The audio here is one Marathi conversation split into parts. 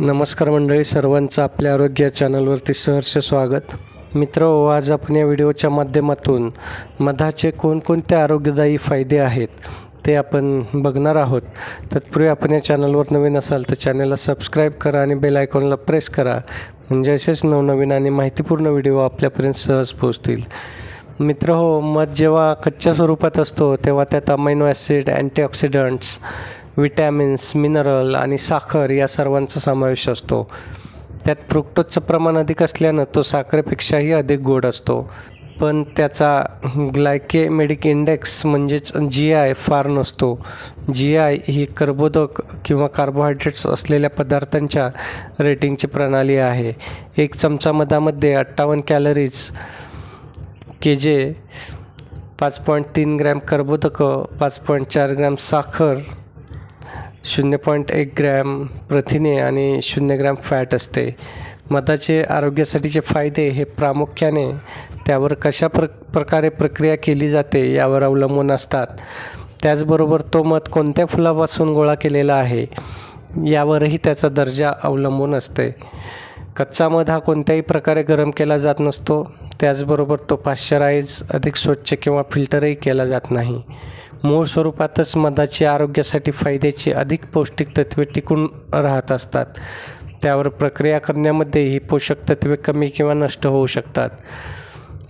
नमस्कार मंडळी सर्वांचं आपल्या आरोग्य चॅनलवरती सहर्ष स्वागत. मित्र हो, आज आपण या व्हिडिओच्या माध्यमातून मधाचे कोणकोणते आरोग्यदायी फायदे आहेत ते आपण बघणार आहोत. तत्पूर्वी आपण या चॅनलवर नवीन असाल तर चॅनलला सबस्क्राईब करा आणि बेल आयकॉनला प्रेस करा. म्हणजे असेच नवनवीन आणि माहितीपूर्ण व्हिडिओ आपल्यापर्यंत सहज पोहोचतील. मित्र हो मध जेव्हा कच्च्या स्वरूपात असतो तेव्हा त्यात amino acid antioxidants vitamins mineral आणि साखर या सर्वांचा समावेश असतो. त्यात फ्रुक्टोजचं प्रमाण अधिक असल्यानं तो साखरेपेक्षाही अधिक गोड असतो. पण त्याचा ग्लायकेमेडिक इंडेक्स म्हणजेच जी आय फार नसतो. जी आय ही कर्बोदक किंवा कार्बोहायड्रेट्स असलेल्या पदार्थांच्या रेटिंगची प्रणाली आहे. एक चमचा मधामध्ये अठ्ठावन्न कॅलरीज के जे पाच पॉईंट तीन ग्रॅम कर्बोदकं पाच पॉईंट चार ग्रॅम साखर शून्य पॉईंट एक ग्रॅम प्रथिने आणि शून्य ग्रॅम फॅट असते. मधाचे आरोग्यासाठीचे फायदे हे प्रामुख्याने त्यावर कशा प्र प्रकारे प्रक्रिया केली जाते यावर अवलंबून असतात. त्याचबरोबर तो मध कोणत्या फुलापासून गोळा केलेला आहे यावरही त्याचा दर्जा अवलंबून असते. कच्चा मध हा कोणत्याही प्रकारे गरम केला जात नसतो. त्याचबरोबर तो पाश्चराईज अधिक स्वच्छ किंवा फिल्टरही केला जात नाही. मूळ स्वरूपातच मधाची आरोग्यासाठी फायद्याची अधिक पौष्टिक तत्वे टिकून राहत असतात. त्यावर प्रक्रिया करण्यामध्ये ही पोषक तत्वे कमी किंवा नष्ट होऊ शकतात.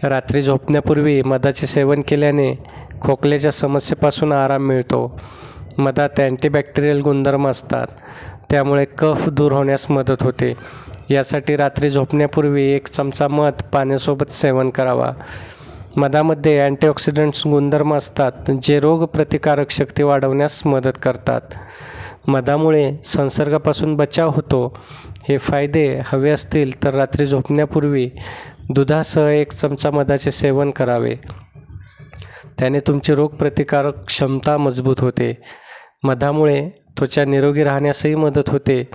रात्री झोपण्यापूर्वी मधाचे सेवन केल्याने खोकल्याच्या समस्येपासून आराम मिळतो. मधात अँटीबॅक्टेरियल गुणधर्म असतात. त्यामुळे कफ दूर होण्यास मदत होते. यासाठी रात्री झोपण्यापूर्वी एक चमचा मध पाण्यासोबत सेवन करावा. मधामध्ये अँटीऑक्सिडंट्स गुणधर्म असतात जे रोगप्रतिकारक शक्ती वाढवण्यास मदत करतात. मधामुळे संसर्गापासून बचाव होतो. हे फायदे हवे असतील तर रात्री झोपण्यापूर्वी दुधासह एक चमचा मधाचे सेवन करावे. त्याने तुमची रोगप्रतिकारक क्षमता मजबूत होते. मधामुळे त्वचा निरोगी राहण्यासही मदत होते.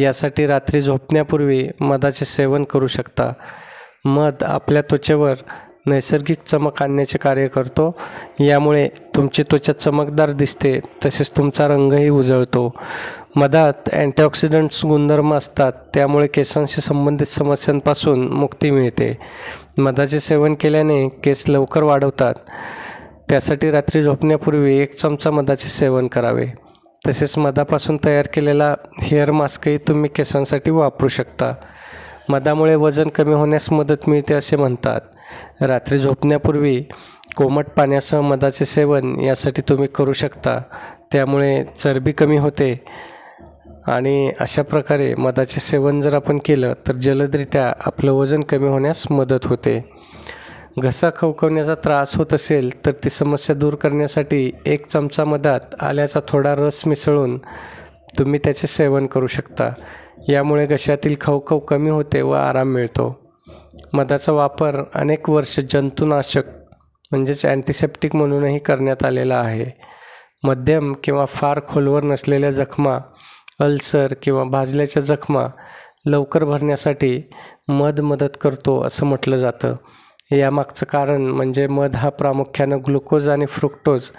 यासाठी रात्री झोपण्यापूर्वी मधाचे सेवन करू शकता. मध आपल्या त्वचेवर नैसर्गिक चमक आणण्याचे कार्य करतो. यामुळे तुमची त्वचा चमकदार दिसते तसेच तुमचा रंगही उजळतो. मधात अँटीऑक्सिडंट्स गुणधर्म असतात त्यामुळे केसांशी संबंधित समस्यांपासून मुक्ती मिळते. मधाचे सेवन केल्याने केस लवकर वाढवतात. त्यासाठी रात्री झोपण्यापूर्वी एक चमचा मधाचे सेवन करावे. तसेच मधापासून तयार केलेला हेअर मास्कही तुम्ही केसांसाठी वापरू शकता. मधामुळे वजन कमी होण्यास मदत मिळते असे म्हणतात. रात्री झोपण्यापूर्वी कोमट पाण्यासह मधाचे सेवन यासाठी तुम्ही करू शकता. त्यामुळे चरबी कमी होते. आणि अशा प्रकारे मधाचे सेवन जर आपण केलं तर जलदरित्या आपलं वजन कमी होण्यास मदत होते. घसा खवखवण्याचा त्रास होत असेल तर ती समस्या दूर करण्यासाठी एक चमचा मधात आल्याचा थोडा रस मिसळून तुम्ही त्याचे सेवन करू शकता. यामुळे घशातील खवखव कमी होते व आराम मिळतो. मधाचा वापर अनेक वर्ष जंतुनाशक म्हणजेच अँटिसेप्टिक म्हणूनही करण्यात आलेला आहे. मध्यम किंवा फार खोलवर नसलेल्या जखमा अल्सर किंवा भाजल्याच्या जखमा लवकर भरण्यासाठी मध मदत करतो असं म्हटलं जातं. यामागचं कारण म्हणजे मध हा प्रामुख्यानं ग्लुकोज आणि फ्रुक्टोज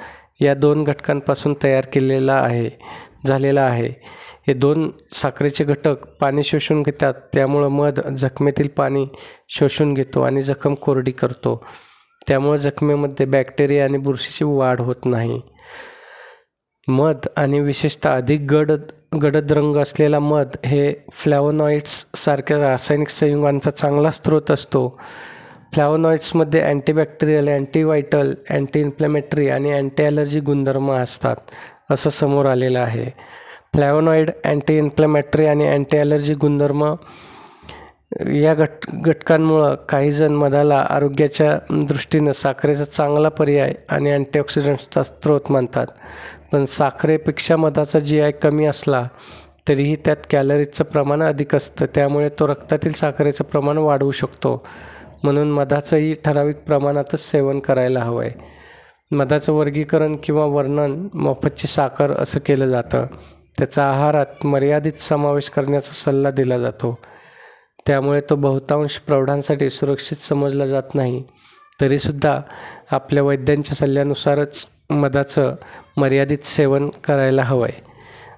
या दोन घटकांपासून तयार केलेला आहे झालेला आहे. हे दोन साखरेचे घटक पाणी शोषून घेतात. त्यामुळं मध जखमेतील पाणी शोषून घेतो आणि जखम कोरडी करतो. त्यामुळे जखमेमध्ये बॅक्टेरिया आणि बुरशीची वाढ होत नाही. मध आणि विशेषतः अधिक गडद गडद रंग असलेला मध हे फ्लॅवोनॉइड्स सारख्या रासायनिक संयुगांचा चांगला स्रोत असतो. फ्लॅवोनॉइड्समध्ये अँटीबॅक्टेरियल अँटीवायटल अँटी इन्फ्लॅमेटरी आणि अँटी ॲलर्जी गुणधर्म असतात असं समोर आलेलं आहे. फ्लॅवनॉईड अँटी इन्फ्लॅमेटरी आणि अँटी ॲलर्जी गुणधर्म या घट घटकांमुळं काहीजण मधाला आरोग्याच्या दृष्टीनं साखरेचा चांगला पर्याय आणि अँटीऑक्सिडंट्सचा स्रोत मानतात. पण साखरेपेक्षा मधाचा जी आय कमी असला तरीही त्यात कॅलरीजचं प्रमाण अधिक असतं. त्यामुळे तो रक्तातील साखरेचं प्रमाण वाढवू शकतो. म्हणून मधाचंही ठराविक प्रमाणातच सेवन करायला हवं आहे मधाचं वर्गीकरण किंवा वर्णन मोफतची साखर असं केलं जातं. त्याचा आहारात मर्यादित समावेश करण्याचा सल्ला दिला जातो. त्यामुळे तो बहुतांश प्रौढांसाठी सुरक्षित समजला जात नाही. तरीसुद्धा आपल्या वैद्यांच्या सल्ल्यानुसारच मधाचं मर्यादित सेवन करायला हवं आहे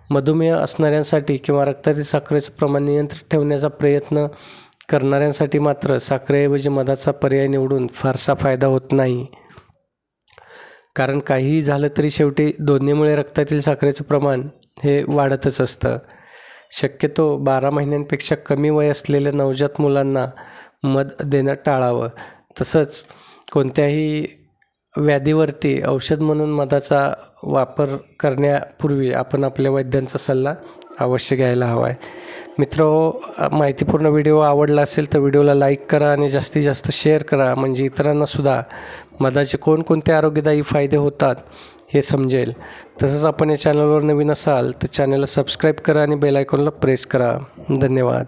मधुमेह असणाऱ्यांसाठी किंवा रक्तातील साखरेचं प्रमाण नियंत्रित ठेवण्याचा प्रयत्न करणाऱ्यांसाठी मात्र साखरेऐवजी मधाचा पर्याय निवडून फारसा फायदा होत नाही. कारण काहीही झालं तरी शेवटी दोन्हीमुळे रक्तातील साखरेचं प्रमाण हे वाढतच असतं. शक्यतो बारा महिन्यांपेक्षा कमी वय असलेल्या नवजात मुलांना मध देणं टाळावं. तसंच कोणत्याही व्याधीवरती औषध म्हणून मधाचा वापर करण्यापूर्वी आपण आपल्या वैद्यांचा सल्ला अवश्य घ्यायला हवा आहे मित्र माहितीपूर्ण व्हिडिओ आवडला असेल तर व्हिडिओला लाईक करा आणि जास्तीत जास्त शेअर करा म्हणजे इतरांनासुद्धा मधाचे कोणकोणते आरोग्यदायी फायदे होतात हे समजेल. तसंच आपण या चॅनलवर नवीन असाल तर चॅनलला सबस्क्राईब करा आणि बेल आयकॉनला प्रेस करा. धन्यवाद.